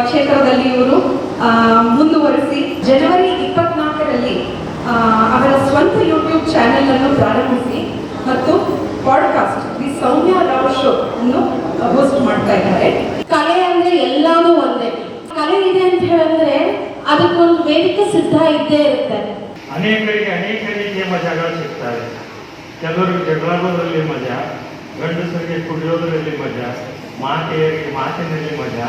ಕ್ಷೇತ್ರದಲ್ಲಿ ಇವರು ಮುಂದುವರೆಸಿ ಜನವರಿ ಇಪ್ಪತ್ನಾಲ್ಕರಲ್ಲಿ ಅವರ ಸ್ವಂತ ಯೂಟ್ಯೂಬ್ ಚಾನೆಲ್ ಅನ್ನು ಪ್ರಾರಂಭಿಸಿ ಮತ್ತು podcast the Soumya Rao show ಅನ್ನು ಹೋಸ್ಟ್ ಮಾಡ್ತಾ ಇದ್ದಾರೆ. ಕಲೆ ಅಂದ್ರೆ ಎಲ್ಲಾನು ಒಂದೇ. ಕಲೆ ಇದೆ ಅಂತ ಹೇಳಿದ್ರೆ ಅದಕ್ಕೊಂದು ವೇದಿಕೆ ಸಿದ್ಧ ಇದ್ದೇ ಇರುತ್ತೆ. ಅನೇಕರಿಗೆ ಅನೇಕ ರೀತಿಯ ಮಜಾಗಳು ಸಿಗ್ತಾರೆ ಕೆಲವರಿಗೆ ಜಗಳದಲ್ಲಿ ಮಜಾ ಗಂಡಸರಿಗೆ ಕುಡಿಯೋದರಲ್ಲಿ ಮಜಾ ಮಾತೆಯರಿಗೆ ಮಾತಿನಲ್ಲಿ ಮಜಾ,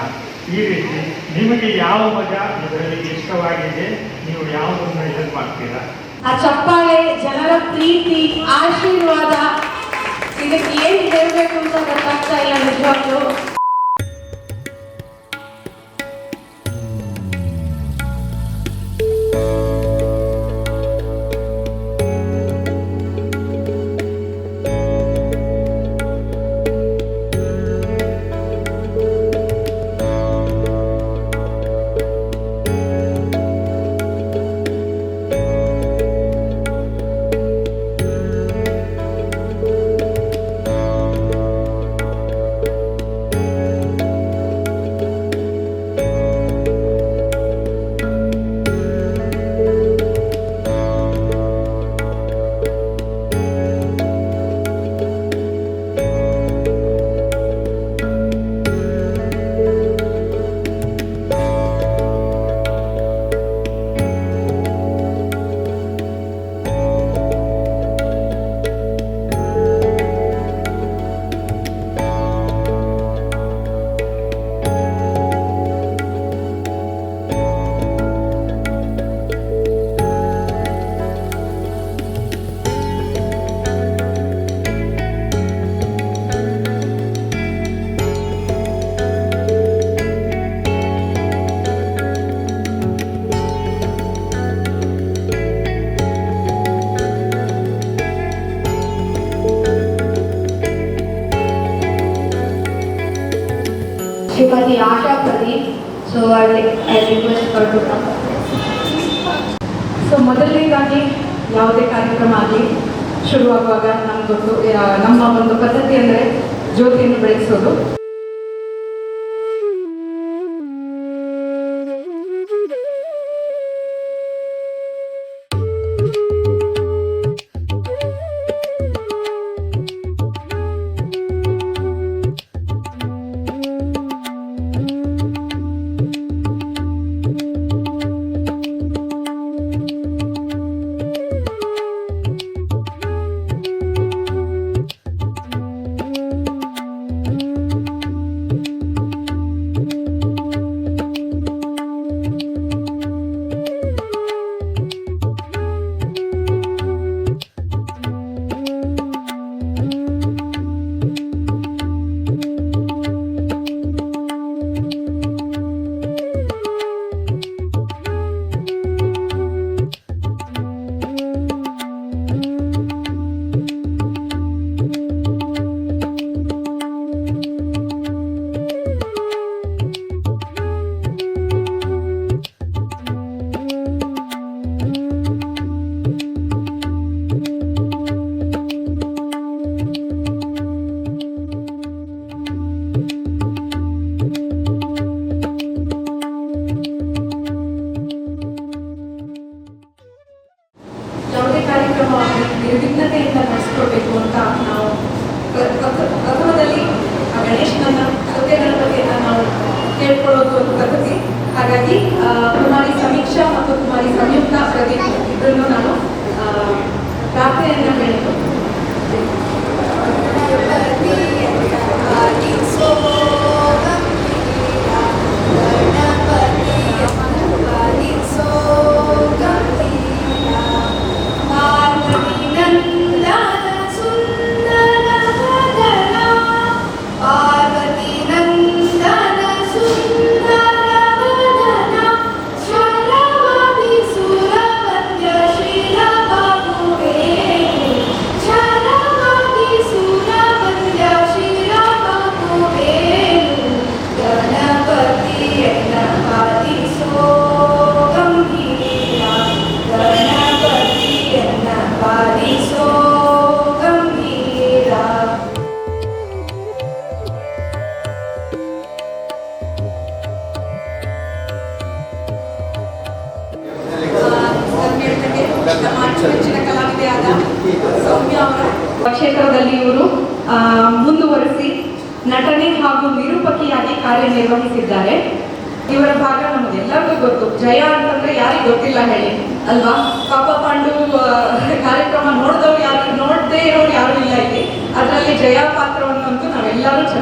ಈ ರೀತಿ ನಿಮಗೆ ಯಾವ ಮಜಾ ಇದರಲ್ಲಿ ಇಷ್ಟವಾಗಿದೆ, ನೀವು ಯಾವುದನ್ನು ಇದನ್ನು ಮಾಡ್ತೀರಾ? ಆ ಚಪ್ಪಾಳೆ, ಜನರ ಪ್ರೀತಿ, ಆಶೀರ್ವಾದ, ಇದಕ್ಕೆ ಏನು ಹೇಳಬೇಕು ಅಂತ ಗೊತ್ತಾಗ್ತಾ ಇಲ್ಲ ನಿಜವಾಗ್ಲೂ. ಸೊ ಮೊದಲನೇದಾಗಿ ಯಾವುದೇ ಕಾರ್ಯಕ್ರಮ ಆಗಲಿ ಶುರುವಾಗುವಾಗ ನಮಗೊಂದು ನಮ್ಮ ಒಂದು ಪದ್ಧತಿ ಅಂದರೆ ಜ್ಯೋತಿಯನ್ನು ಬೆಳೆಸೋದು.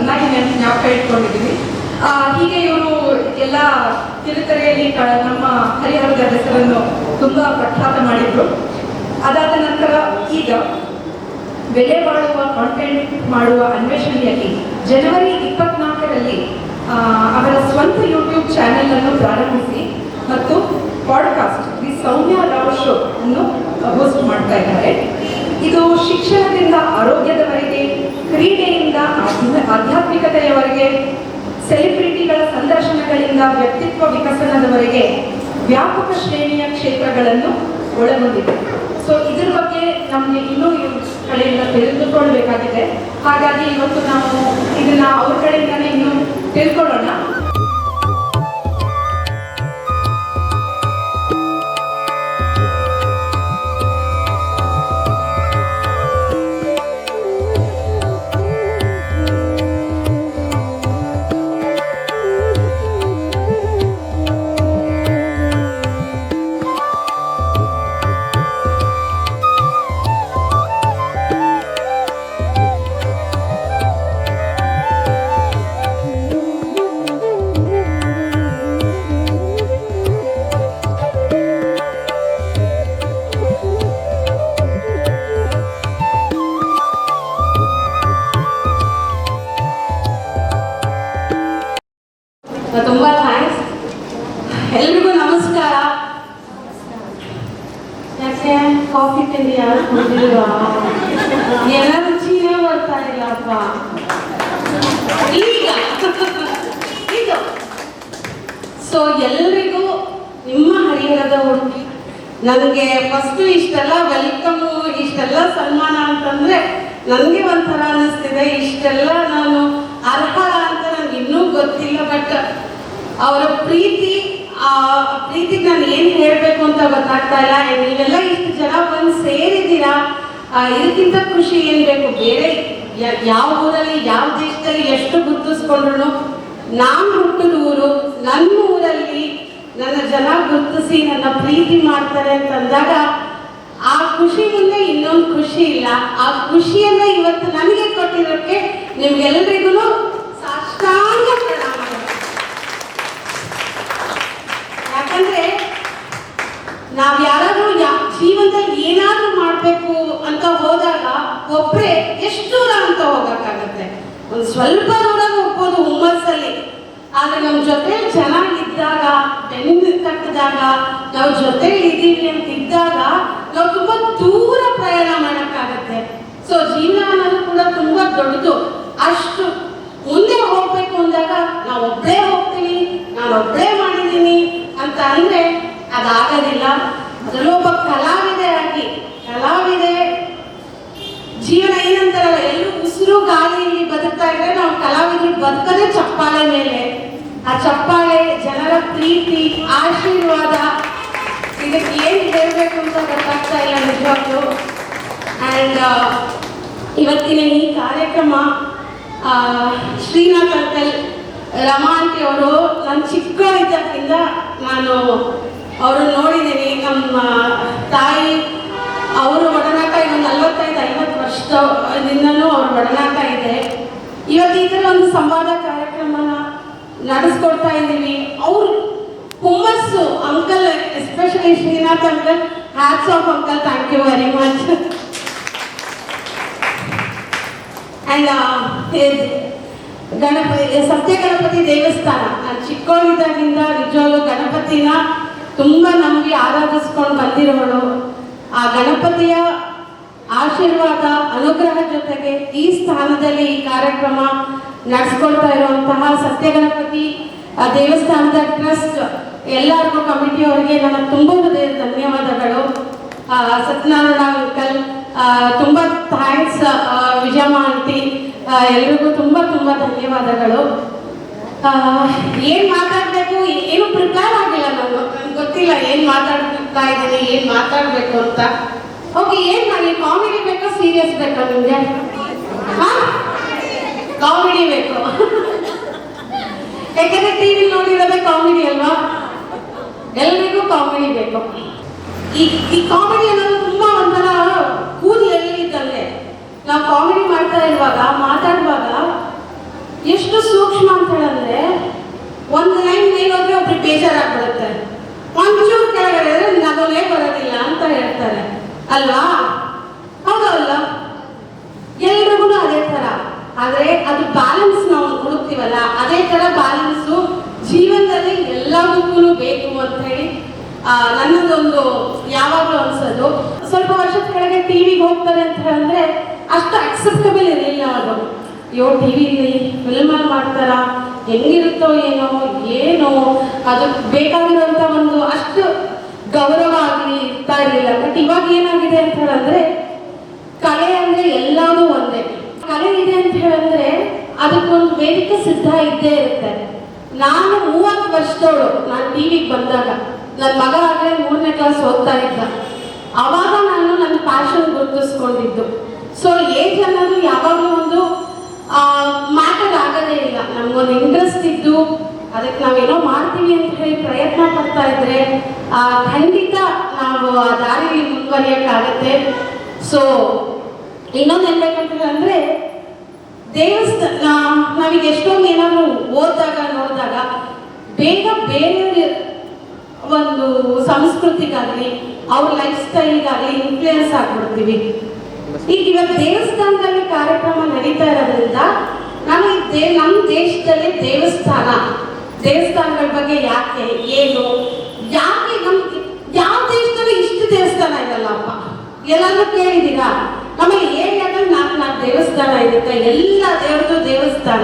ಚೆನ್ನಾಗಿ ನೆನಪು ಜ್ಞಾಪಕ ಇಟ್ಕೊಂಡಿದ್ದೀವಿ ಆ, ಹೀಗೆ ಇವರು ಎಲ್ಲ ಕಿರುತೆರೆಯಲ್ಲಿ ಕ- ನಮ್ಮ ಹರಿಹರದ ಹೆಸರನ್ನು ತುಂಬಾ ಪ್ರಖ್ಯಾತ ಮಾಡಿದ್ರು. ಅದಾದ ನಂತರ ಈಗ ಬೆಲೆ ಬಾಳುವ ಕಾಂಟೆಂಟ್ ಮಾಡುವ ಅನ್ವೇಷಣೆಯಲ್ಲಿ ಜನವರಿ ಇಪ್ಪತ್ನಾಲ್ಕರಲ್ಲಿ ಅವರ ಸ್ವಂತ ಯೂಟ್ಯೂಬ್ ಚಾನೆಲ್ ಅನ್ನು ಪ್ರಾರಂಭಿಸಿ ಮತ್ತು podcast the Soumya Rao show ಅನ್ನು ಹೋಸ್ಟ್ ಮಾಡ್ತಾ ಇದ್ದಾರೆ. ಇದು ಶಿಕ್ಷಣದಿಂದ ಆರೋಗ್ಯದವರೆಗೆ, ಕ್ರೀಡೆಯಿಂದ ಆಧ್ಯ- ಆಧ್ಯಾತ್ಮಿಕತೆಯವರೆಗೆ, ಸೆಲೆಬ್ರಿಟಿಗಳ ಸಂದರ್ಶನಗಳಿಂದ ವ್ಯಕ್ತಿತ್ವ ವಿಕಸನದವರೆಗೆ ವ್ಯಾಪಕ ಶ್ರೇಣಿಯ ಕ್ಷೇತ್ರಗಳನ್ನು ಒಳಗೊಂಡಿದೆ. ಸೊ ಇದ್ರ ಬಗ್ಗೆ ನಮಗೆ ಇನ್ನೂ ಕಡೆಯಿಂದ ತಿಳಿದುಕೊಳ್ಬೇಕಾಗಿದೆ ಹಾಗಾಗಿ ಇವತ್ತು ನಾವು ಇದನ್ನ ಅವ್ರ ಕಡೆಯಿಂದಾನೇ ಇನ್ನೂ ತಿಳ್ಕೊಳ್ಳೋಣ. ಎಲ್ರಿಗೂ ನಮಸ್ಕಾರ. ಯಾಕೆ? ಕಾಫಿ ತಿಂಡಿ ಯಾರು ಬರ್ತಾ ಸೊ ಎಲ್ರಿಗೂ ನಿಮ್ಮ ಹರಿಹರದ ಹುಡುಗಿ. ನನಗೆ ಫಸ್ಟ್ ಇಷ್ಟೆಲ್ಲ ವೆಲ್ಕಮ್ ಇಷ್ಟೆಲ್ಲ ಸನ್ಮಾನ ಅಂತಂದ್ರೆ ನನಗೆ ಒಂಥರ ಅನ್ನಿಸ್ತಿದೆ ಇಷ್ಟೆಲ್ಲ ನಾನು ಅರ್ಹ ಅಂತ ನನಗೆ ಇನ್ನೂ ಗೊತ್ತಿಲ್ಲ ಬಟ್ ಅವರ ಪ್ರೀತಿ ಆ ಪ್ರೀತಿಗೆ ನಾನು ಏನು ಹೇಳಬೇಕು ಅಂತ ಗೊತ್ತಾಗ್ತಾ ಇಲ್ಲ. ನೀವೆಲ್ಲ ಇಷ್ಟು ಜನ ಬಂದು ಸೇರಿದ್ದೀರಾ. ಇದಕ್ಕಿಂತ ಖುಷಿ ಏನು ಬೇಕು? ಬೇರೆ ಯಾವ ಊರಲ್ಲಿ, ಯಾವ ದೇಶದಲ್ಲಿ ಎಷ್ಟು ಗುರುತಿಸ್ಕೊಂಡ್ರು ನಾನು ಹುಟ್ಟಿದ ಊರು, ನನ್ನ ಊರಲ್ಲಿ ನನ್ನ ಜನ ಗುರುತಿಸಿ ನನ್ನ ಪ್ರೀತಿ ಮಾಡ್ತಾರೆ ಅಂತಂದಾಗ ಆ ಖುಷಿ ಮುಂದೆ ಇನ್ನೊಂದು ಖುಷಿ ಇಲ್ಲ. ಆ ಖುಷಿಯನ್ನ ಇವತ್ತು ನನಗೆ ಕೊಟ್ಟಿರೋಕ್ಕೆ ನಿಮ್ಗೆಲ್ರಿಗೂ ಸಾಷ್ಟಾಂಗ ಯಾಕಂದ್ರೆ ನಾವ್ ಯಾರಾದ್ರೂ ಜೀವನದಲ್ಲಿ ಏನಾದ್ರೂ ಮಾಡ್ಬೇಕು ಅಂತ ಹೋದಾಗ ಒಬ್ರೆ ಎಷ್ಟು ದೂರ ಅಂತ ಹೋಗಕ್ಕಾಗತ್ತೆ. ಒಂದ್ ಸ್ವಲ್ಪ ದೂರ ಹೋಗ್ಬೋದು ಹುಮ್ಮಸ್ಸಲ್ಲಿ. ಆದ್ರೆ ನಮ್ ಜೊತೆ ಚೆನ್ನಾಗಿದ್ದಾಗ ಬೆನ್ನು ಕಟ್ಟಿದಾಗ ನಾವು ಜೊತೆ ಇದ್ದೀವಿ ಅಂತ ಇದ್ದಾಗ ನಾವು ತುಂಬಾ ದೂರ ಪ್ರಯಾಣ ಮಾಡಕ್ಕಾಗತ್ತೆ. ಸೊ ಜೀವನ ಅನ್ನೋದು ಕೂಡ ತುಂಬಾ ದೊಡ್ಡದು. ಅಷ್ಟು ಮುಂದೆ ಹೋಗ್ಬೇಕು ಅಂದಾಗ ನಾವು ಒಬ್ಬಳೇ ಹೋಗ್ತೀನಿ, ನಾನು ಒಬ್ಬಳೇ ಮಾಡಿದ್ದೀನಿ ಅಂತ ಅಂದ್ರೆ ಅದಾಗೋದಿಲ್ಲ. ಮೊದಲು ಒಬ್ಬ ಕಲಾವಿದೆ ಆಗಿ, ಕಲಾವಿದೆ ಜೀವನ ಏನಂತಾರಲ್ಲ, ಎಲ್ಲೂ ಉಸಿರು ಗಾಳಿಯಲ್ಲಿ ಬದುಕ್ತಾ ಇದ್ರೆ ನಾವು ಕಲಾವಿದರು ಬದುಕದೆ ಚಪ್ಪಾಳೆ ಮೇಲೆ. ಆ ಚಪ್ಪಾಳೆ ಜನರ ಪ್ರೀತಿ, ಆಶೀರ್ವಾದ. ಇದಕ್ಕೆ ಏನು ಹೇಳಬೇಕು ಅಂತ ಗೊತ್ತಾಗ್ತಾ ಇಲ್ಲ ನಿಜವಾಗ್ಲು. ಆ್ಯಂಡ್ ಇವತ್ತಿನ ಈ ಕಾರ್ಯಕ್ರಮ ಶ್ರೀನಾಥ್ ಅಂಕಲ್ ರಮಾ ಆಂಟಿ ಅವರು ನಾನು ಚಿಕ್ಕ ಇದ್ದಾಗಿಂದ ನಾನು ಅವರನ್ನು ನೋಡಿದ್ದೀನಿ ನಮ್ಮ ತಾಯಿ, ಅವರು ಒಡನಾಟ ಇನ್ನೊಂದು ನಲ್ವತ್ತೈದು, ಐವತ್ತು ವರ್ಷದಿಂದನೂ ಅವ್ರ ಒಡನಾಟ ಇದೆ. ಇವತ್ತು ಈ ಥರ ಒಂದು ಸಂವಾದ ಕಾರ್ಯಕ್ರಮನ ನಡೆಸ್ಕೊಡ್ತಾ ಇದ್ದೀವಿ. ಅವರು ಹುಮ್ಮಸ್ಸು, uncle especially Srinath uncle hats off uncle thank you very much and Ganapati, Satya Ganapati ದೇವಸ್ಥಾನ. ನಾನು ಚಿಕ್ಕವಳಿದ್ದಾಗಿಂದ ನಿಜವಾಗ್ಲೂ ಗಣಪತಿನ ತುಂಬ ನಂಬಿ ಆರಾಧಿಸ್ಕೊಂಡು ಬಂದಿರೋಳು ಆ ಗಣಪತಿಯ ಆಶೀರ್ವಾದ, ಅನುಗ್ರಹ ಜೊತೆಗೆ ಈ ಸ್ಥಾನದಲ್ಲಿ ಈ ಕಾರ್ಯಕ್ರಮ ನಡೆಸ್ಕೊಳ್ತಾ ಇರುವಂತಹ ಸತ್ಯ ಗಣಪತಿ ದೇವಸ್ಥಾನದ ಟ್ರಸ್ಟ್ ಎಲ್ಲರಿಗೂ ಕಮಿಟಿಯವರಿಗೆ ನನ್ನ ತುಂಬ ಹೃದಯ ಧನ್ಯವಾದಗಳು. ಸತ್ಯನಾರಾಯಣ ಅಂಕಲ್ ತುಂಬ ಥ್ಯಾಂಕ್ಸ್ ವಿಜಯಮ್ಮ ಆಂಟಿ ಎಲ್ರಿಗೂ ತುಂಬ ತುಂಬ ಧನ್ಯವಾದಗಳು. ಏನ್ ಮಾತಾಡ್ಬೇಕು? ಏನು ಪ್ರಿಪೇರ್ ಆಗಿಲ್ಲ ನಾನು. ನನ್ಗೆ ಗೊತ್ತಿಲ್ಲ ಏನು ಮಾತಾಡ್ತಾ ಇದ್ದೀನಿ, ಏನ್ ಮಾತಾಡ್ಬೇಕು ಅಂತ. ಓಕೆ ಏನು ಮಾಡಿ? ಕಾಮಿಡಿ ಬೇಕಾ ಸೀರಿಯಸ್ ಬೇಕಾ ನಿಮಗೆ? ಕಾಮಿಡಿ ಬೇಕು. ಯಾಕಂದ್ರೆ ಟಿವಿ ನೋಡಿರೋದೇ ಕಾಮಿಡಿ ಅಲ್ವಾ? ಎಲ್ರಿಗೂ ಕಾಮಿಡಿ ಬೇಕು. ಈ ಈ ಕಾಮಿಡಿ ಅನ್ನೋದು ತುಂಬಾ ಒಂಥರ ಕೂದಲು ಎಲ್ಲಿದ್ದಂಗೆ ನಾವು ಕಾಮಿಡಿ ಮಾಡ್ತಾ ಇರುವಾಗ, ಮಾತಾಡುವಾಗ ಎಷ್ಟು ಸೂಕ್ಷ್ಮ ಅಂತ ಹೇಳಿದ್ರೆ ಒಂದು ಲೈನ್ ಮೇಲೋದ್ರೆ ಒಬ್ರಿಗೆ ಬೇಜಾರಾಗ್ಬಿಡುತ್ತೆ. ಒಂಚೂರು ಕೆಳಗಡೆ ನಗೋಲೇ ಬರೋದಿಲ್ಲ ಅಂತ ಹೇಳ್ತಾರೆ. ಅಲ್ವಾ? ಹೌದಲ್ಲ ಎಲ್ರಿಗೂ ಅದೇ ತರ ಆದ್ರೆ ಅದು ಬ್ಯಾಲೆನ್ಸ್ ನಾವು ಹುಡುಕ್ತೀವಲ್ಲ ಅದೇ ತರ ಬ್ಯಾಲೆನ್ಸ್ ಜೀವನದಲ್ಲಿ ಎಲ್ಲದಕ್ಕೂ ಬೇಕು ಅಂತ ಹೇಳಿ ನನ್ನದೊಂದು ಯಾವಾಗಲೂ ಅನ್ಸೋದು. ಸ್ವಲ್ಪ ವರ್ಷದ ಕೆಳಗೆ ಟಿವಿಗೆ ಹೋಗ್ತಾರೆ ಅಂತ ಹೇಳಿದ್ರೆ ಅಷ್ಟು ಅಕ್ಸೆಪ್ಟಬಲ್ ಇರಲಿಲ್ಲ ಅದು ಅಯ್ಯೋ ಟಿವಿಲಿ ಫಿಲ್ಮಲ್ಲಿ ಮಾಡ್ತಾರ? ಹೆಂಗಿರುತ್ತೋ ಏನೋ ಏನೋ. ಅದಕ್ಕೆ ಬೇಕಾಗಿರುವಂತ ಒಂದು ಅಷ್ಟು ಗೌರವ ಆಗಲಿ ಇರ್ತಾ ಇರಲಿಲ್ಲ. ಬಟ್ ಇವಾಗ ಏನಾಗಿದೆ ಅಂತ ಹೇಳಿದ್ರೆ, ಕಲೆ ಅಂದ್ರೆ ಎಲ್ಲವೂ ಒಂದೇ. ಕಲೆ ಇದೆ ಅಂತ ಹೇಳಿದ್ರೆ, ಅದಕ್ಕೊಂದು ವೇದಿಕೆ ಸಿದ್ಧ ಇದ್ದೇ ಇರುತ್ತೆ. ನಾನು ಮೂವತ್ತು ವರ್ಷದವಳು. ನಾನು ಟಿವಿಗೆ ಬಂದಾಗ. ನನ್ನ ಮಗ ಆಗಲೇ ಮೂರನೇ ಕ್ಲಾಸ್ ಓದ್ತಾ ಇದ್ದ. ಅವಾಗ ನಾನು ನನ್ನ ಪ್ಯಾಷನ್ ಗುರುತಿಸ್ಕೊಂಡಿದ್ದು. ಸೊ ಏಜ್ ಅನ್ನೋದು ಯಾವಾಗಲೂ ಒಂದು ಮ್ಯಾಟರ್ ಆಗೋದೇ ಇಲ್ಲ. ನಮ್ಗೊಂದು ಇಂಟ್ರೆಸ್ಟ್ ಇದ್ದು, ಅದಕ್ಕೆ ನಾವೇನೋ ಮಾಡ್ತೀವಿ ಅಂತ ಹೇಳಿ ಪ್ರಯತ್ನ ಪಡ್ತಾ ಇದ್ರೆ ಖಂಡಿತ ನಾವು ಆ ದಾರಿಯಲ್ಲಿ ಮುಂದುವರಿಯೋಕ್ಕಾಗತ್ತೆ. ಸೊ ಇನ್ನೊಂದು ಹೇಳ್ಬೇಕಂತ ಅಂದ್ರೆ ದೇವಸ್ಥಾನ ನಾವೀಗ ಎಷ್ಟೊಂದು ಏನಾದ್ರು ಓದಿದಾಗ, ನೋಡಿದಾಗ, ಬೇಗ ಬೇರೆ ಒಂದು ಸಂಸ್ಕೃತಿಗಾಗಲಿ, ಅವ್ರ ಲೈಫ್ ಸ್ಟೈಲ್ಗಾಗಲಿ ಇನ್ಫ್ಲೂಯೆನ್ಸ್ ಆಗ್ಬಿಡ್ತೀವಿ. ಈಗ ಇವತ್ತು ದೇವಸ್ಥಾನದಲ್ಲಿ ಕಾರ್ಯಕ್ರಮ ನಡೀತಾ ಇರೋದ್ರಿಂದ ನಾನು ದೇ, ನಮ್ಮ ದೇಶದಲ್ಲಿ ದೇವಸ್ಥಾನ. ದೇವಸ್ಥಾನಗಳ ಬಗ್ಗೆ ಯಾಕೆ, ಏನು, ಯಾಕೆ ನಮ್ ಯಾವ ದೇಶದಲ್ಲಿ ಇಷ್ಟು ದೇವಸ್ಥಾನ ಇದಲ್ಲಪ್ಪ ಎಲ್ಲಾದ್ರೂ ಕೇಳಿದ್ದೀರಾ? ನಮ್ಮಲ್ಲಿ ಏರಿಯಾದಲ್ಲಿ ನಾಲ್ಕು ನಾಲ್ಕು ದೇವಸ್ಥಾನ ಇರುತ್ತೆ ಎಲ್ಲ ದೇವ್ರದ್ದು ದೇವಸ್ಥಾನ.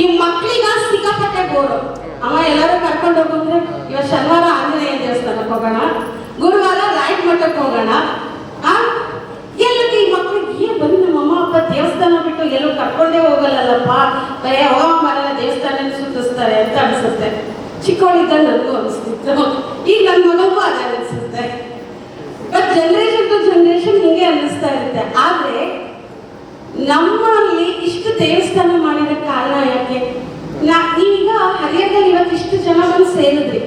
ಈ ಮಕ್ಕಳಿಗ ಸಿಕ್ಕಾಪಟ್ಟೆ ಬೋರು. ಅಮ್ಮ, ಎಲ್ಲರೂ ಕರ್ಕೊಂಡು ಹೋಗಂದ್ರೆ ಇವತ್ತು ಶನಿವಾರ ಆಂಜನೇಯ ದೇವಸ್ಥಾನಕ್ಕೆ ಹೋಗೋಣ. ಗುರುವಾರ ರಾಯಟ್ ಮಠಕ್ಕೆ ಹೋಗೋಣ. ಆ ಎಲ್ಲಕ್ಕೆ ಈ ಮಕ್ಕಳಿಗೆ ಏನ್ ಬಂದು ನಮ್ಮ ಅಮ್ಮ ಅಪ್ಪ ದೇವಸ್ಥಾನ ಬಿಟ್ಟು ಎಲ್ಲೂ ಕರ್ಕೊಂಡೇ ಹೋಗಲ್ಲಲ್ಲಪ್ಪ? ಬರೇ ಹೋಗ ಮರಲ್ಲ ದೇವಸ್ಥಾನ ಸುತ್ತಿಸ್ತಾರೆ ಅಂತ ಅನಿಸುತ್ತೆ. ಚಿಕ್ಕವಳಿದ್ದಾಗ ನನಗೂ ಅನಿಸ್ತಿತ್ತು. ಈಗ ನನ್ನ ಮಗನಿಗೂ ಅದೇ ಅನಿಸುತ್ತೆ. ಬಟ್ ಜನರೇಷನ್ ಟು ಜನರೇಷನ್ ಹಿಂಗೆ ಅನ್ನಿಸ್ತಾ ಇರುತ್ತೆ. ಆದರೆ ನಮ್ಮಲ್ಲಿ ಇಷ್ಟು ದೇವಸ್ಥಾನ ಮಾಡಿದ ಕಾರಣ ಯಾಕೆ? ನಾ ಈಗ ಹರಿಯದಲ್ಲಿ ಇವತ್ತು ಇಷ್ಟು ಜನ ಬಂದು ಸೇರಿದ್ರಿ.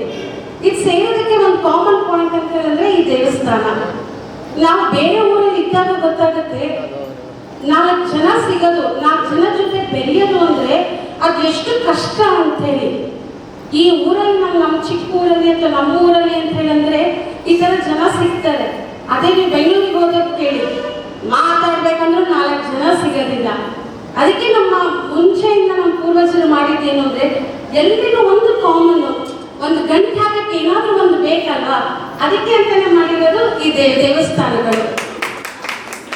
ಇದು ಸೇರೋದಕ್ಕೆ ಒಂದು ಕಾಮನ್ ಪಾಯಿಂಟ್ ಅಂತ ಹೇಳಿದ್ರೆ ಈ ದೇವಸ್ಥಾನ. ನಾವು ಬೇರೆ ಊರಲ್ಲಿ ಇದ್ದಾಗ ಗೊತ್ತಾಗುತ್ತೆ. ನಾಲ್ಕು ಜನ ಸಿಗೋದು, ನಾಲ್ಕು ಜನ ಜೊತೆ ಬೆರೆಯೋದು ಅಂದರೆ ಅದು ಎಷ್ಟು ಕಷ್ಟ ಅಂತ ಹೇಳಿ ಈ ಊರಲ್ಲಿ ನಮ್ಮ ನಮ್ಮ ಚಿಕ್ಕ ಊರಲ್ಲಿ ಅಥವಾ ನಮ್ಮ ಊರಲ್ಲಿ ಅಂತ ಹೇಳಂದ್ರೆ ಈ ಥರ ಜನ ಸಿಗ್ತಾರೆ. ಅದೇ ನೀವು ಬೆಂಗಳೂರಿಗೆ ಹೋದಾಗ ಕೇಳಿ. ಮಾತಾಡ್ಬೇಕಂದ್ರೂ ನಾಲ್ಕು ಜನ ಸಿಗೋದಿಲ್ಲ. ಅದಕ್ಕೆ ನಮ್ಮ ಮುಂಚೆಯಿಂದ ನಮ್ಮ ಪೂರ್ವಜರು ಮಾಡಿದ್ದೇನು ಅಂದರೆ ಎಲ್ರಿಗೂ ಒಂದು ಕಾಮನ್ ಒಂದು ಗಂಟೆ ಹಾಕಕ್ಕೆ ಏನಾದ್ರೂ ಒಂದು ಬೇಕಲ್ವಾ? ಅದಕ್ಕೆ ಅಂತಾನೆ ಮಾಡಿರೋದು ಈ ದೇವಸ್ಥಾನಗಳು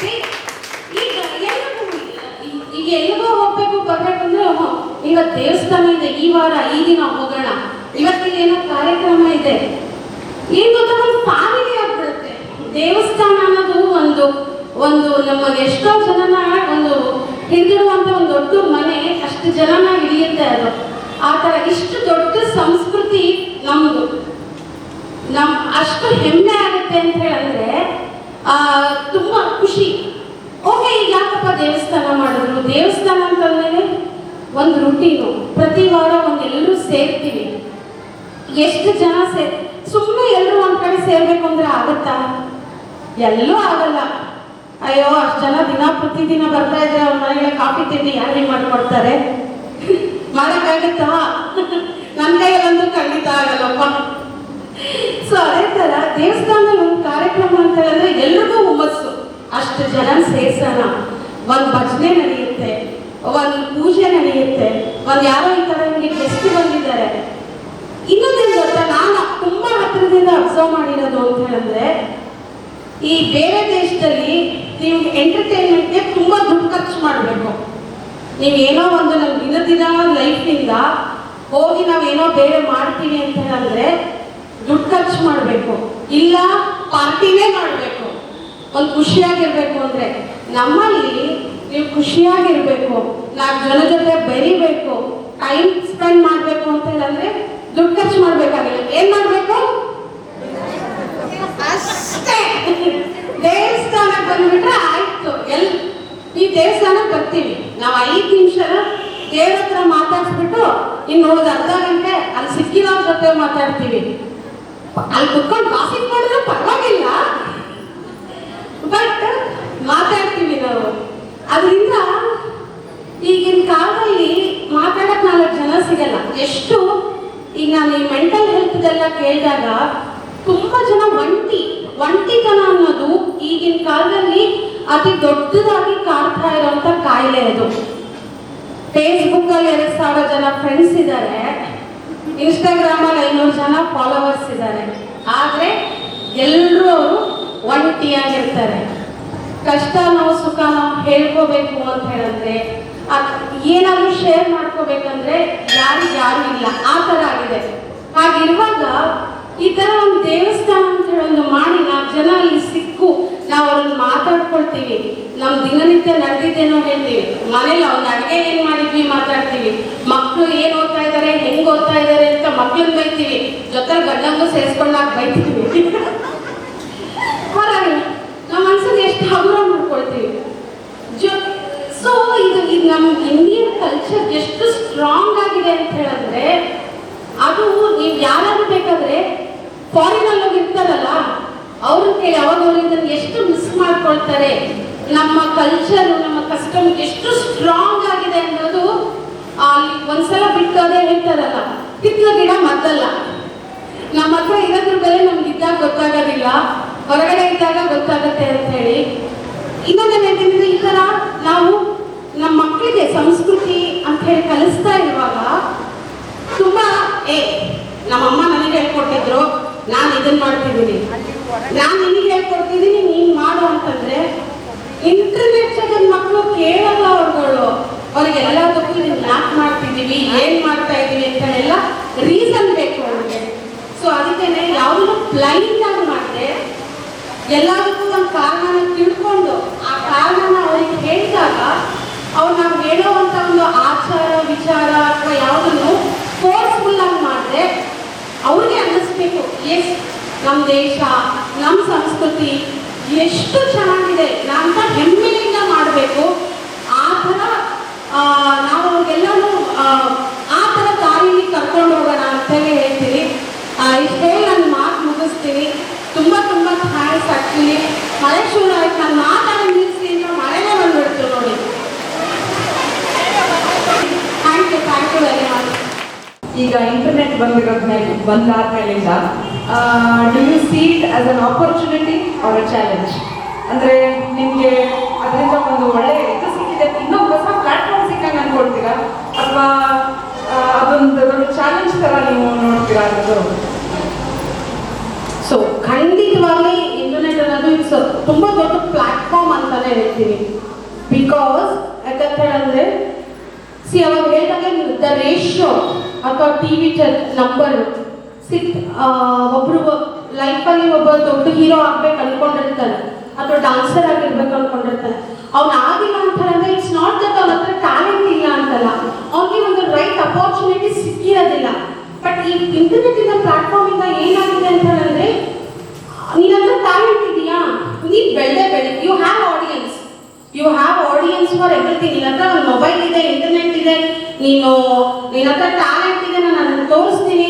ಈ- ಈಗ ಎಲ್ರಿಗೂ ಈ- ಈಗ ಎಲ್ಲಿಗೋ ಹೋಗ್ಬೇಕು ಬರ್ಬೇಕಂದ್ರೆ ಈಗ ದೇವಸ್ಥಾನ ಇದೆ, ಈ ವಾರ ಈ ದಿನ ಹೋಗೋಣ. ಇವತ್ತಿಗೆ ಏನೋ ಕಾರ್ಯಕ್ರಮ ಇದೆ. ಈ ಒಂದು ಫ್ಯಾಮಿಲಿ ಆಗ್ಬಿಡುತ್ತೆ. ದೇವಸ್ಥಾನ ಅನ್ನೋದು ಒಂದು ಒಂದು ನಮ್ಮ ಎಷ್ಟೋ ಜನನ ಒಂದು ಹಿಂದಿರುವಂತ ಒಂದು ದೊಡ್ಡ ಮನೆ, ಅಷ್ಟು ಜನನ ಹಿಡಿಯುತ್ತೆ ಅದು. ಆ ತರ ಇಷ್ಟು ದೊಡ್ಡ ಸಂಸ್ಕೃತಿ ನಮ್ದು. ನಮ್, ಅಷ್ಟು ಹೆಮ್ಮೆ ಆಗುತ್ತೆ ಅಂತ ಹೇಳಿದ್ರೆ, ಆ, ತುಂಬಾ ಖುಷಿ. ಓಕೆ ಯಾಕಪ್ಪ ದೇವಸ್ಥಾನ ಮಾಡಿದ್ರು. ದೇವಸ್ಥಾನ ಅಂತಂದ್ರೆ ಒಂದು ರುಟೀನು ಪ್ರತಿ ವಾರ ಒಂದು ಸೇರ್ತೀವಿ. ಎಷ್ಟು ಜನ ಸೇರ್ ಸುಮ್ಮನೆ ಎಲ್ಲರೂ ಒಂದ್ ಕಡೆ ಸೇರ್ಬೇಕು ಅಂದ್ರೆ ಆಗುತ್ತಾ? ಎಲ್ಲೂ ಆಗಲ್ಲ. ಅಯ್ಯೋ, ಅಷ್ಟು ಜನ ದಿನ ಪ್ರತಿದಿನ ಬರ್ತಾ ಇದ್ರೆ ಅವ್ರ ಮನೆಗೆ ಕಾಫಿ ತಿಂಡಿ ಯಾರು ಮಾಡ್ಕೊಡ್ತಾರೆ? ಮಾಡೋಕ್ಕಾಗುತ್ತಾ ನನ್ನ ಕೈಯಲ್ಲಂತೂ ಖಂಡಿತ ಆಗಲ್ಲಪ್ಪ. ಸೊ ಅದೇ ತರ ದೇವಸ್ಥಾನದಲ್ಲಿ ಒಂದು ಕಾರ್ಯಕ್ರಮ ಅಂತ ಹೇಳಿದ್ರೆ ಎಲ್ರಿಗೂ ಅಷ್ಟು ಜನ ಸೇರ್ಸೋಣ ಒಂದು ಭಜನೆ ನಡೆಯುತ್ತೆ, ಒಂದು ಪೂಜೆ ನಡೆಯುತ್ತೆ, ಒಂದು ಯಾರೋ ಈ ಥರ ನಿಮಗೆ ಗೆಸ್ಟ್ ಬಂದಿದ್ದಾರೆ. ಇನ್ನೊಂದೇನು ಗೊತ್ತಾ? ನಾನು ತುಂಬಾ ಹತ್ತಿರದಿಂದ ಅಬ್ಸರ್ವ್ ಮಾಡಿರೋದು ಅಂತ ಹೇಳಿದ್ರೆ, ಈ ಬೇರೆ ದೇಶದಲ್ಲಿ ನೀವು ಎಂಟರ್ಟೈನ್ಮೆಂಟ್ಗೆ ತುಂಬಾ ದುಡ್ಡು ಖರ್ಚು ಮಾಡಬೇಕು. ನೀವು ಏನೋ ಒಂದು ನಮ್ಮ ದಿನ ದಿನ ಲೈಫಿಂದ ಹೋಗಿ ನಾವೇನೋ ಬೇರೆ ಮಾಡ್ತೀವಿ ಅಂತ ಹೇಳಿದ್ರೆ ದುಡ್ಡು ಖರ್ಚು ಮಾಡಬೇಕು. ಇಲ್ಲ ಪಾರ್ಟಿನೇ ಮಾಡಬೇಕು. ಒಂದು ಖುಷಿಯಾಗಿರ್ಬೇಕು ಅಂದ್ರೆ ನಮ್ಮಲ್ಲಿ ನೀವು ಖುಷಿಯಾಗಿರ್ಬೇಕು ನಾಲ್ಕು ಜನ ಜೊತೆ ಬೆರಿಬೇಕು ಟೈಮ್ ಸ್ಪೆಂಡ್ ಮಾಡಬೇಕು ಅಂತ ಹೇಳಿದ್ರೆ ದುಡ್ಡು ಖರ್ಚು ಮಾಡಬೇಕಾಗಿಲ್ಲ. ಏನ್ ಮಾಡಬೇಕು? ಅಷ್ಟೇ. ದೇವಸ್ಥಾನಕ್ಕೆ ಬಂದ್ಬಿಟ್ರೆ ಆಯ್ತು. ಎಲ್ ಈ ದೇವಸ್ಥಾನಕ್ಕೆ ಬರ್ತೀವಿ. ನಾವು ಐದು ನಿಮಿಷ ದೇವ್ರ ಹತ್ರ ಮಾತಾಡ್ಸ್ಬಿಟ್ಟು ಇನ್ನು ಹೋದ ಅರ್ಧ ಗಂಟೆ ಅಲ್ಲಿ ಸಿಕ್ಕಿರೋ ಜೊತೆ ಮಾತಾಡ್ತೀವಿ. ಅಲ್ಲಿ ಕುತ್ಕೊಂಡು ಕಾಫಿ ಮಾಡಿದ್ರೆ ಪರವಾಗಿಲ್ಲ. ಬಟ್ ಮಾತಾಡ್ತೀವಿ ನಾವು. ಅದರಿಂದ ಈಗಿನ ಕಾಲದಲ್ಲಿ ಮಾತಾಡಕ್ ನಾಲ್ಕು ಜನ ಸಿಗಲ್ಲ. ಎಷ್ಟು ಈಗ ನಾನು ಈ ಮೆಂಟಲ್ ಹೆಲ್ತ್ದೆಲ್ಲ ಕೇಳಿದಾಗ ತುಂಬಾ ಜನ ಒಂಟಿ, ಒಂಟಿತನ ಅನ್ನೋದು ಈಗಿನ ಕಾಲದಲ್ಲಿ ಅತಿ ದೊಡ್ಡದಾಗಿ ಕಾಡ್ತಾ ಇರೋಂಥ ಕಾಯಿಲೆ ಅದು. ಫೇಸ್ಬುಕ್ ಅಲ್ಲಿ ಎರಡ್ ಸಾವಿರ ಜನ ಫ್ರೆಂಡ್ಸ್ ಇದ್ದಾರೆ ಇನ್ಸ್ಟಾಗ್ರಾಮ್ ಅಲ್ಲಿ ಐನೂರು ಜನ ಫಾಲೋವರ್ಸ್ ಇದ್ದಾರೆ ಆದ್ರೆ ಎಲ್ಲರೂ ಅವರು ಒಂಟಿಯಾಗಿರ್ತಾರೆ ಕಷ್ಟ ನಾವು ಸುಖ ನಾವು ಹೇಳ್ಕೋಬೇಕು ಅಂತ ಹೇಳಿದ್ರೆ ಏನಾದ್ರು ಶೇರ್ ಮಾಡ್ಕೋಬೇಕಂದ್ರೆ ಯಾರು ಯಾರು ಇಲ್ಲ. ಆ ತರ ಆಗಿದೆ. ಹಾಗಿರುವಾಗ ಈ ತರ ಒಂದು ದೇವಸ್ಥಾನ ಅಂತ ಹೇಳಿ ಒಂದು ಮಾಡಿ ನಾವು ಜನ ಅಲ್ಲಿ ಸಿಕ್ಕು, ನಾವು ಅವ್ರನ್ನ ಮಾತಾಡ್ಕೊಳ್ತೀವಿ. ನಮ್ ದಿನನಿತ್ಯ ನಡೆದಿದ್ದೇನೋ ಹೇಳ್ತೀವಿ. ಮನೇಲಿ ಅವ್ನ ಅಡುಗೆ ಏನ್ ಮಾಡಿದ್ವಿ ಮಾತಾಡ್ತೀವಿ. ಮಕ್ಕಳು ಏನ್ ಓದ್ತಾ ಇದಾರೆ, ಹೆಂಗ್ ಓದ್ತಾ ಇದಾರೆ ಅಂತ ಮಕ್ಳನ್ನ ಬೈತೀವಿ. ಜೊತೆ ಗಂಡಂಗೂ ಸೇರಿಸ್ಕೊಂಡಾಗ ಬೈತೀವಿ. ಹೊರಗೆ ನಮ್ಮ ಮನಸ್ಸಲ್ಲಿ ಎಷ್ಟು ಹಗುರ ಮಾಡ್ಕೊಳ್ತೀವಿ ಸೊ ಇದು ಇದು ನಮ್ಮ ಇಂಡಿಯನ್ ಕಲ್ಚರ್ ಎಷ್ಟು ಸ್ಟ್ರಾಂಗ್ ಆಗಿದೆ ಅಂತ ಹೇಳಿದ್ರೆ, ಅದು ನೀವು ಯಾರಾದ್ರೂ ಬೇಕಾದ್ರೆ ಫಾರಿನ್ ಅಲ್ಲಿ ಇರ್ತಾರಲ್ಲ, ಅವ್ರ ಕೇಳಿ ಅವಾಗ ಅವರಿಂದ ಎಷ್ಟು ಮಿಸ್ ಮಾಡ್ಕೊಳ್ತಾರೆ. ನಮ್ಮ ಕಲ್ಚರ್ ನಮ್ಮ ಕಸ್ಟಮ್ ಎಷ್ಟು ಸ್ಟ್ರಾಂಗ್ ಆಗಿದೆ ಅನ್ನೋದು ಅಲ್ಲಿ ಒಂದ್ಸಲ ಬಿಟ್ಟು ಅದೇ ಹೇಳ್ತಾರಲ್ಲ. ಕಿತ್ತಲ ಗಿಡ ಮದ್ದಲ್ಲ. ನಮ್ಮ ಹತ್ರ ಇರೋದ್ರ ಬೆಲೆ ನಮ್ಗೆ ಇದ್ದಾಗ ಗೊತ್ತಾಗೋದಿಲ್ಲ. ಹೊರಗಡೆ ಇದ್ದಾಗ ಗೊತ್ತಾಗುತ್ತೆ ಅಂತ ಹೇಳಿ. ಇನ್ನೊಂದು ಹೇಳ್ತೀನಿ ಈ ನಾವು ನಮ್ಮ ಮಕ್ಕಳಿಗೆ ಸಂಸ್ಕೃತಿ ಅಂತ ಹೇಳಿ ಕಲಿಸ್ತಾ ಇರುವಾಗ ತುಂಬಾ, ಏ, ನಮ್ಮಮ್ಮ ನನಗೆ ಹೇಳ್ಕೊಟ್ಟಿದ್ರು, ನಾನು ಇದನ್ನ ಮಾಡ್ತಿದ್ದೀನಿ. ನಾನು ನಿನಗೆ ಹೇಳ್ಕೊಡ್ತಿದ್ದೀನಿ, ನೀನು ಮಾಡು ಅಂತಂದ್ರೆ ಇಂಟರ್ನೆಟ್ ಮಕ್ಕಳು ಕೇಳಲ್ಲ ಅವ್ರುಗಳು. ಅವ್ರಿಗೆಲ್ಲ ಎಲ್ಲದಕ್ಕೂ ಇದನ್ನ ಯಾಕೆ ಮಾಡ್ತಿದ್ದೀವಿ ಏನು ಮಾಡ್ತಾ ಇದೀವಿ ಅಂತ ಎಲ್ಲ ರೀಸನ್ ಬೇಕು ಅವ್ರಿಗೆ ಸೊ ಅದಕ್ಕೆ ಯಾವ್ದನ್ನು ಬ್ಲೈಂಡ್ ಆಗಿ ಮಾಡಿದೆ ಎಲ್ಲದಕ್ಕೂ ಒಂದು ಕಾರಣನ ತಿಳ್ಕೊಂಡು ಆ ಕಾರಣನ ಅವ್ರಿಗೆ ಹೇಳಿದಾಗ ಅವ್ರು ನಾವು ಹೇಳೋವಂಥ ಒಂದು ಆಚಾರ ವಿಚಾರ ಅಥವಾ ಯಾವುದನ್ನು ಫೋರ್ಸ್ಫುಲ್ ಆಗಿ ಮಾಡಿದ್ರೆ ಅವ್ರಿಗೆ ಎಸ್ ನಮ್ಮ ದೇಶ ನಮ್ಮ ಸಂಸ್ಕೃತಿ ಎಷ್ಟು ಚೆನ್ನಾಗಿದೆ ನಾವು ಹೆಮ್ಮೆಯಿಂದ ಮಾಡಬೇಕು. ಆ ಥರ ನಾವು ಅವ್ರಿಗೆಲ್ಲನೂ ಆ, ಥರ ದಾರಿಲಿ ಕರ್ಕೊಂಡು ಹೋಗೋಣ ಅಂತಲೇ ಹೇಳ್ತೀನಿ. ಇಷ್ಟು ಹೇಳಿ ನಾನು ಮಾತು ಮುಗಿಸ್ತೀನಿ. ತುಂಬ ತುಂಬ ಥ್ಯಾಂಕ್ಸ್ ಆ್ಯಕ್ಚುಲಿ ಮಳೆ ಶುರು ಆಯ್ತು ನಾನು ಮಾತಾಡಿ ನಿಲ್ಲಿಸಿ ಅಂತ ಮಳೆನೇ ಬಂದ್ಬಿಡ್ತು ನೋಡಿ thank you thank you very much ಈಗ ಇಂಟರ್ನೆಟ್ ಬಂದಿರೋದ್ಮೇಲೆ ಬಂದಾದ್ಮೇಲಿಂದ do you see it as an opportunity or a challenge ಅಂದರೆ ನಿಮಗೆ ಅದರಿಂದ ಒಂದು ಒಳ್ಳೆ ಇದು ಸಿಕ್ಕಿದೆ. ಇನ್ನೊಂದು ಹೊಸ ಪ್ಲಾಟ್ಫಾರ್ಮ್ ಸಿಕ್ಕಂಗೆ ಅನ್ಕೊಳ್ತೀರಾ? ಅಥವಾ ಅದೊಂದು ದೊಡ್ಡ ಚಾಲೆಂಜ್ ಥರ ನೀವು ನೋಡ್ತೀರಾ ಅನ್ನೋದು? ಸೊ ಖಂಡಿತವಾಗಿ ಇಂಟರ್ನೆಟ್ ಅನ್ನೋದು ಇಟ್ಸ್ ತುಂಬ ದೊಡ್ಡ ಪ್ಲಾಟ್ಫಾರ್ಮ್ ಅಂತಾನೆ ಹೇಳ್ತೀನಿ. ಬಿಕಾಸ್ ಯಾಕಂತ ಹೇಳಿದ್ರೆ ಸಿ ಅವಾಗ ಹೇಳ್ದಾಗ ದ ರೇಷಿಯೋ ಅಥವಾ ಟಿ ವಿ ನಂಬರ್ ಸಿಕ್ ಒಬ್ರು ಲೈಫಲ್ಲಿ ಒಬ್ಬ ದೊಡ್ಡ ಹೀರೋ ಆಗ್ಬೇಕು ಅನ್ಕೊಂಡಿರ್ತಾರೆ. ಅಥವಾ ಡಾನ್ಸರ್ ಆಗಿರ್ಬೇಕು ಅನ್ಕೊಂಡಿರ್ತಾರೆ. ಅವ್ನು ಆಗಿಲ್ಲ ಅಂತ ಹೇಳಿದ್ರೆ ಇಟ್ಸ್ ನಾಟ್ ದಟ್ ಅವನ ಹತ್ರ ಟ್ಯಾಲೆಂಟ್ ಇಲ್ಲ ಅಂತಲ್ಲ. ಅವ್ನಿಗೆ ಒಂದು ರೈಟ್ ಅಪಾರ್ಚುನಿಟಿ ಸಿಕ್ಕಿರೋದಿಲ್ಲ. ಬಟ್ ಈ ಇಂಟರ್ನೆಟ್ ಇಂದ ಪ್ಲಾಟ್ಫಾರ್ಮ್ ಇಂದ ಏನಾಗಿದೆ ಅಂತ ಹೇಳಿದ್ರೆ ನಿನ್ನ ಟ್ಯಾಲೆಂಟ್ ಇದೆಯಾ? ನೀನ್ ಬೆಳೆದೇ ಬೆಳೆ you have audience you have audience for everything ನಿನ್ನ ಹತ್ರ ಒಂದು ಮೊಬೈಲ್ ಇದೆ ಇಂಟರ್ನೆಟ್ ಇದೆ. ನೀನು ನಿನ್ನ ಹತ್ರ ಟ್ಯಾಲೆಂಟ್ ಇದೆ ನಾನು ಅದನ್ನ ತೋರಿಸ್ತೀನಿ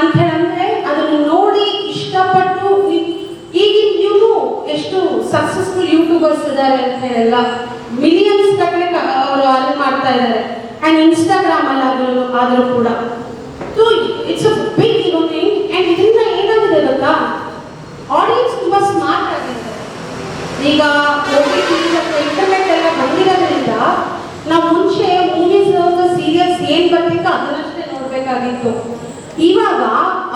ಅಂತ ಹೇಳಂದ್ರೆ ಅದನ್ನು ನೋಡಿ ಇಷ್ಟಪಟ್ಟು ನೀ- ಈಗಿನ ಇವನು ಎಷ್ಟು ಇದ್ದಾರೆ ಅಂತ ಹೇಳಲ್ಲ. ಮಿಲಿಯನ್ಸ್ ಗಟ್ಟಲೆ ಅವರು ಅರ್ನ್ ಮಾಡ್ತಾ ಇದ್ದಾರೆ. ಆ್ಯಂಡ್ ಇನ್ಸ್ಟಾಗ್ರಾಮ್ ಅಲ್ಲಿ ಆದ್ರೂ ಆದರೂ ಕೂಡ. So it's a big you thing and ಇದರಿಂದ ಏನಾಗಿದೆ ಗೊತ್ತಾ? ಆಡಿಯನ್ಸ್ ತುಂಬ ಸ್ಮಾರ್ಟ್ ಆಗಿದ್ದಾರೆ. ಈಗ ಇಂಟರ್ನೆಟ್ ಎಲ್ಲ ಬಂದಿರೋದ್ರಿಂದ ನಾವು ಮುಂಚೆ ಮೂವೀಸ್ ಸೀರಿಯಲ್ಸ್ ಏನ್ ಬರ್ತಿತ್ತು ಅದನ್ನಷ್ಟೇ ನೋಡ್ಬೇಕಾಗಿತ್ತು. ಇವಾಗ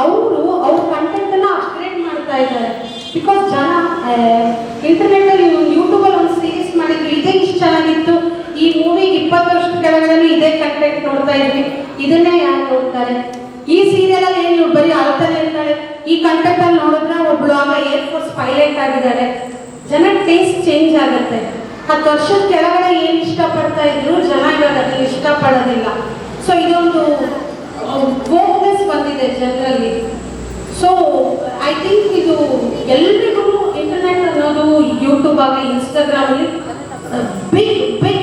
ಅವರು ಅವ್ರ ಕಂಟೆಂಟ್ ಅನ್ನ ಅಪ್ಗ್ರೇಡ್ ಮಾಡ್ತಾ ಇದ್ದಾರೆ. ಬಿಕಾಸ್ ಜನ ಇಂಟರ್ನೆಟ್ ಅಲ್ಲಿ ಯೂಟ್ಯೂಬ್ ಅಲ್ಲಿ ಒಂದು ಸೀರೀಸ್ ಮಾಡಿದ್ರು ಇದೇ ಇಷ್ಟು ಚೆನ್ನಾಗಿತ್ತು ಈ ಮೂವಿಗೆ ಇಪ್ಪತ್ತು ವರ್ಷದ ಕೆಳಗಡೆ ಇದೇ ಕಂಟೆಂಟ್ ನೋಡ್ತಾ ಇದ್ವಿ ಇದನ್ನೇ ಯಾರು ನೋಡ್ತಾರೆ? ಈ ಸೀರಿಯಲ್ ಅಲ್ಲಿ ಏನು ಬರೀ ಅಳ್ತಾನೆ ಇರ್ತಾಳೆ ಈ ಕಂಟೆಂಟ್ ಅಲ್ಲಿ ನೋಡಿದ್ರೆ ಒಬ್ಳು ಆಗ ಏರ್ ಫೋರ್ಸ್ ಪೈಲಟ್ ಆಗಿದ್ದಾರೆ ಜನ ಟೇಸ್ಟ್ ಚೇಂಜ್ ಆಗುತ್ತೆ. ಹತ್ತು ವರ್ಷದ ಕೆಳಗಡೆ ಏನ್ ಇಷ್ಟಪಡ್ತಾ ಇದ್ರು ಜನ ಇವಾಗ ಅದನ್ನ ಇಷ್ಟಪಡೋದಿಲ್ಲ. ಸೊ ಇದೊಂದು ವೋಕ್ನೆಸ್ ಬಂದಿದೆ ಜನರಲ್ಲಿ. ಸೊ ಐ ಥಿಂಕ್ ಇದು ಎಲ್ರಿಗೂ ಇಂಟರ್ನೆಟ್ ಅನ್ನೋದು ಯೂಟ್ಯೂಬ್ ಆಗಲಿ Instagram big big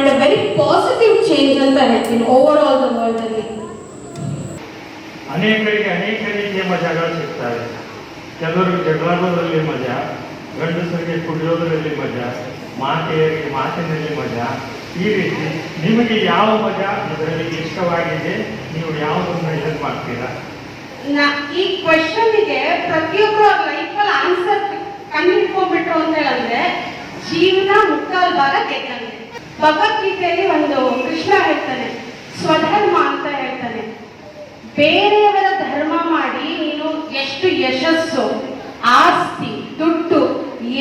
and a very positive change ಅಂತ ಹೇಳ್ತೀನಿ ಓವರ್ ಆಲ್ ದ ವರ್ಲ್ಡ್ ಅಲ್ಲಿ. ಅನೇಕರಿಗೆ ಅನೇಕ ರೀತಿಯ ಮಜಾಗಳು ಸಿಗ್ತವೆ. ಕೆಲವರು ಜಗಳಾಡೋದ್ರಲ್ಲಿ ಮಜಾ ಗಂಡಸರಿಗೆ ಕುಡಿಯೋದರಲ್ಲಿ ಮಜಾ ಮಾತೆಯರಿಗೆ ಮಾತಿನಲ್ಲಿ ಮಜಾ. ಈ ರೀತಿ ನಿಮಗೆ ಯಾವ ಮಜಾ ಇದರಲ್ಲಿ ಇಷ್ಟವಾಗಿದೆ ನೀವು ಯಾವುದನ್ನು ಹೆಲ್ಪ್ ಮಾಡ್ತೀರಾ? ನಾ- ಈ ಕ್ವಶನ್ಗೆ ಪ್ರತಿಯೊಬ್ಬರ ಲೈಫಲ್ಲಿ ಆನ್ಸರ್ ಕಂಡಿಡ್ಕೊಂಡ್ಬಿಟ್ರು ಅಂತ ಹೇಳಂದ್ರೆ ಜೀವನ ಮುಕ್ಕಾಲ್ ಭಾಗ ಗೆದ್ದಂಗೆ ಭಗವದ್ಗೀತೆಯಲ್ಲಿ ಒಂದು ಕೃಷ್ಣ ಹೇಳ್ತಾನೆ, ಸ್ವಧರ್ಮ ಅಂತ ಹೇಳ್ತಾನೆ. ಬೇರೆಯವರ ಧರ್ಮ ಮಾಡಿ ನೀನು ಎಷ್ಟು ಯಶಸ್ಸು, ಆಸ್ತಿ, ದುಡ್ಡು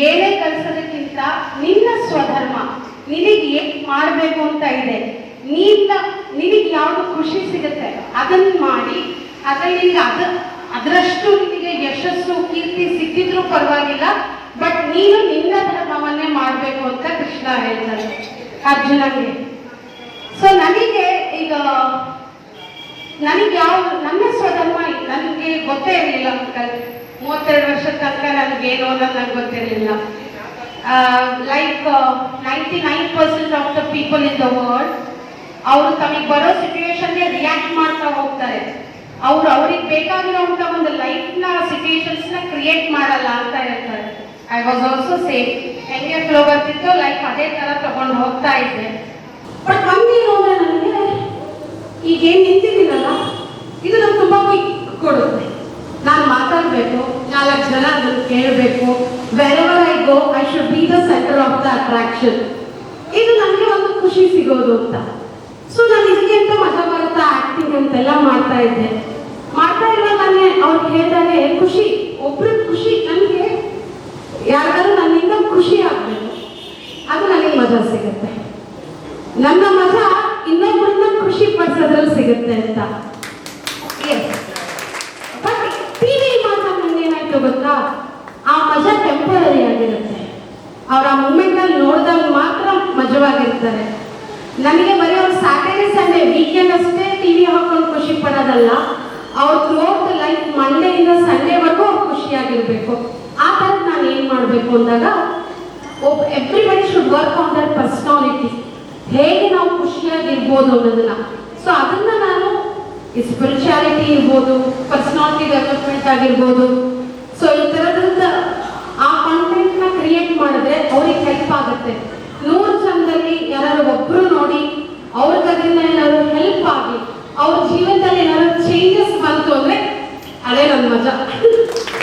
ಏನೇ ಕಲಿಸೋದಕ್ಕಿಂತ ನಿನ್ನ ಸ್ವಧರ್ಮ ನಿನಗೆ ಏನ್ ಮಾಡಬೇಕು ಅಂತ ಇದೆ. ನಿನ್ನ, ನಿನಗೆ ಯಾವುದು ಖುಷಿ ಸಿಗುತ್ತೆ ಅದನ್ನ ಮಾಡಿ ಅದ್ರಲ್ಲಿ ಅದ, ಅದರಷ್ಟು ನಿನಗೆ ಯಶಸ್ಸು, ಕೀರ್ತಿ ಸಿಕ್ಕಿದ್ರೂ ಪರವಾಗಿಲ್ಲ, ಬಟ್ ನೀನು ನಿನ್ನ ಧರ್ಮವನ್ನೇ ಮಾಡಬೇಕು ಅಂತ ಕೃಷ್ಣ ಹೇಳ್ತಾರೆ ಅರ್ಜುನಗೆ ಸೊ ನನಗೆ ಈಗ ನನಗೆ ಯಾವ, ನನ್ನ ಸ್ವಧರ್ಮ ನನಗೆ ಗೊತ್ತೇ ಇರಲಿಲ್ಲ ಅಂಕಲ್. ಮೂವತ್ತೆರಡು ವರ್ಷದ ತನಕ ನನಗೇನು ಅನ್ನೋದು ನನಗೆ ಗೊತ್ತಿರಲಿಲ್ಲ. Like ninety nine percent of the people in the world ಅವರು ತಮಗೆ ಬರೋ ಸಿಚುವೇಶನ್ಗೆ ರಿಯಾಕ್ಟ್ ಮಾಡ್ತಾ ಹೋಗ್ತಾರೆ. ಅವ್ರು ಅವ್ರಿಗೆ ಬೇಕಾಗಿರೋಂಥ ಒಂದು ಲೈಫ್ನ ಸಿಚುವೇಶನ್ಸ್ನ ಕ್ರಿಯೇಟ್ ಮಾಡಲ್ಲ ಅಂತ ಹೇಳ್ತಾರೆ. ಐ ವಾಸ್ ಆಲ್ಸೋ ಸೇಮ್ ಹೆಂಗೆ ಫ್ಲೋ ಬರ್ತಿತ್ತು ಲೈಫ್ ಅದೇ ಥರ ತಗೊಂಡು ಹೋಗ್ತಾ ಇದ್ದೆ. ಬಟ್ ಹಂಗೆ ನೋಡಿದ್ರೆ ನನಗೆ ಈಗ ಏನ್ ನಿಂತಿದ್ದೀನಲ್ಲ, ಇದು ನಂಗೆ ತುಂಬಾ ಕೊಡುತ್ತೆ. ನಾನು ಮಾತಾಡಬೇಕು, ನಾಲ್ಕು ಜನ ಅದನ್ನು ಕೇಳಬೇಕು. Wherever I go I should be the centre of the attraction ಇದು ನನಗೆ ಒಂದು ಖುಷಿ ಸಿಗೋದು ಅಂತ. ಸೊ ನಾನು ಇದಕ್ಕೆ ಅಂತ ಬರುತ್ತಾ ಆಕ್ಟಿಂಗ್ ಅಂತೆಲ್ಲ ಮಾಡ್ತಾ ಇದ್ದೆ. ಮಾಡ್ತಾ ಇರುವಾಗಲೇ ಅವ್ರು ಹೇಳ್ತಾನೆ ಖುಷಿ. ಒಬ್ರು ಯಾರಿಗಾದ್ರೂ ನನ್ನಿಂದ ಖುಷಿ ಆಗ್ಬೇಕು. ಅದು ನನಗೆ ಮಜಾ ಸಿಗುತ್ತೆ. ನನ್ನ ಮಜಾ ಇನ್ನೊಬ್ಬರನ್ನ ಖುಷಿ ಪಡಿಸೋದ್ರಲ್ಲಿ ಸಿಗುತ್ತೆ ಅಂತ. ಬಟ್ ಟಿವಿ ಮಾತ್ರ ನಂಗೆ ಏನಾಯ್ತು ಗೊತ್ತಾ? ಆ ಮಜಾ ಟೆಂಪರರಿ ಆಗಿರುತ್ತೆ. ಅವ್ರ ಆ ಮೂಮೆಂಟ್ ಅಲ್ಲಿ ನೋಡಿದಾಗ ಮಾತ್ರ ಮಜವಾಗಿರ್ತಾರೆ. ನನಗೆ ಬರೀ ಅವ್ರು ಸ್ಯಾಟರ್ಡೆ ಸಂಡೇ ವೀಕೆಂಡ್ ಅಷ್ಟೇ ಟಿವಿ ಹಾಕೊಂಡು ಖುಷಿ ಪಡೋದಲ್ಲ, ಅವ್ರ ಥ್ರೋಟ್ ಲೈಫ್ ಮಂಡೆಯಿಂದ ಸಂಡೇವರೆಗೂ ಅವ್ರು ಖುಷಿಯಾಗಿರ್ಬೇಕು. ಆ ಥರ ನಾನು ಏನು ಮಾಡಬೇಕು ಅಂದಾಗ ಒಬ್ಬ everybody should work on their personality ಹೇಗೆ ನಾವು ಖುಷಿಯಾಗಿರ್ಬೋದು ಅನ್ನೋದನ್ನ. ಸೊ ಅದನ್ನ ನಾನು ಸ್ಪಿರಿಚುಯಾಲಿಟಿ ಇರ್ಬೋದು ಪರ್ಸ್ನಾಲಿಟಿ ಡೆವಲಪ್ಮೆಂಟ್ ಆಗಿರ್ಬೋದು. ಸೊ ಈ ಥರದ್ರಿಂದ ಆ ಕಾಂಟೆಂಟ್ನ ಕ್ರಿಯೇಟ್ ಮಾಡಿದ್ರೆ ಅವ್ರಿಗೆ ಹೆಲ್ಪ್ ಆಗುತ್ತೆ. ನೂರು ಜನದಲ್ಲಿ ಯಾರು ಒಬ್ಬರು ನೋಡಿ ಅವ್ರಿಗೆ ಅದರಿಂದ ಏನಾದ್ರು ಹೆಲ್ಪ್ ಆಗಿ, ಅವ್ರ ಜೀವನದಲ್ಲಿ ಏನಾದ್ರು ಚೇಂಜಸ್ ಬಂತು ಅಂದ್ರೆ, ಅದೇ ನನ್ನ ಮಜಾ.